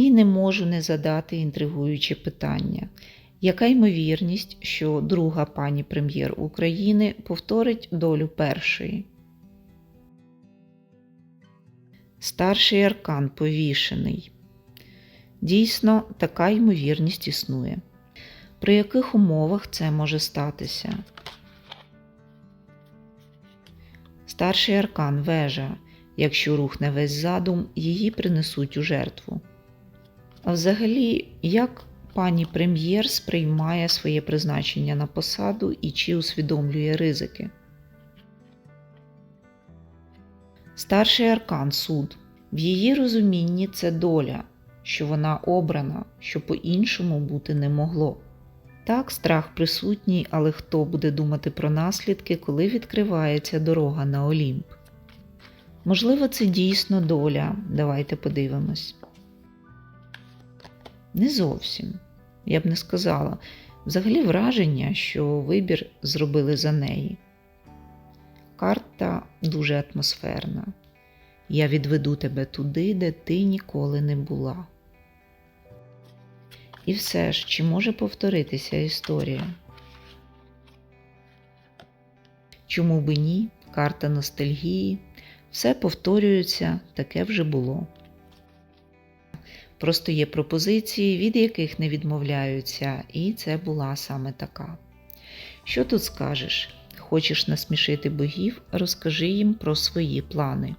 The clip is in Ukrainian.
І не можу не задати інтригуюче питання. Яка ймовірність, що друга пані прем'єр України повторить долю першої? Старший аркан повішений. Дійсно, така ймовірність існує. При яких умовах це може статися? Старший аркан вежа. Якщо рухне весь задум, її принесуть у жертву. А взагалі, як пані прем'єр сприймає своє призначення на посаду і чи усвідомлює ризики? Старший аркан суд. В її розумінні це доля, що вона обрана, що по-іншому бути не могло. Так, страх присутній, але хто буде думати про наслідки, коли відкривається дорога на Олімп? Можливо, це дійсно доля. Давайте подивимось. Не зовсім. Я б не сказала. Взагалі враження, що вибір зробили за неї. Карта дуже атмосферна. Я відведу тебе туди, де ти ніколи не була. І все ж, чи може повторитися історія? Чому би ні? Карта ностальгії. Все повторюється, таке вже було. Просто є пропозиції, від яких не відмовляються, і це була саме така. Що тут скажеш? Хочеш насмішити богів, розкажи їм про свої плани.